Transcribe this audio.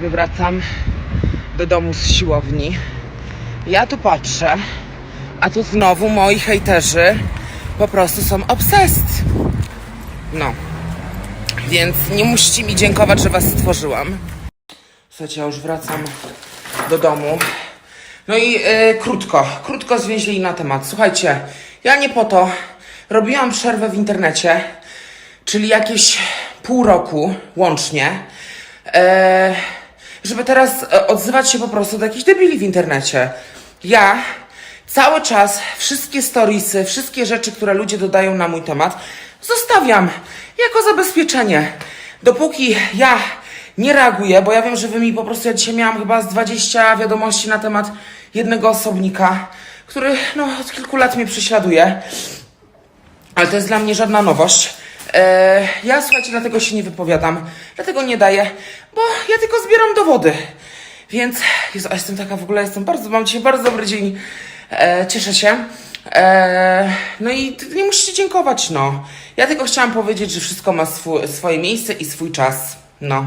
sobie wracam do domu z siłowni. Ja tu patrzę, a tu znowu moi hejterzy po prostu są obsessed. No. Więc nie musicie mi dziękować, że was stworzyłam. Słuchajcie, ja już wracam do domu. No i e, krótko, krótko zwięźli na temat. Słuchajcie, ja nie po to robiłam przerwę w internecie, czyli jakieś pół roku łącznie, e, żeby teraz e, odzywać się po prostu do jakichś debili w internecie. Ja cały czas wszystkie storiesy, wszystkie rzeczy, które ludzie dodają na mój temat, zostawiam jako zabezpieczenie. Dopóki ja nie reaguję, bo ja wiem, że wy mi po prostu, ja dzisiaj miałam chyba z 20 wiadomości na temat jednego osobnika, który no, od kilku lat mnie prześladuje, ale to jest dla mnie żadna nowość. E, ja słuchajcie, dlatego się nie wypowiadam, dlatego nie daję, bo ja tylko zbieram dowody. Więc, Jezu, a jestem taka w ogóle, jestem bardzo, mam dzisiaj bardzo dobry dzień, e, cieszę się. E, no i nie musicie dziękować, no. Ja tylko chciałam powiedzieć, że wszystko ma swój, swoje miejsce i swój czas, no.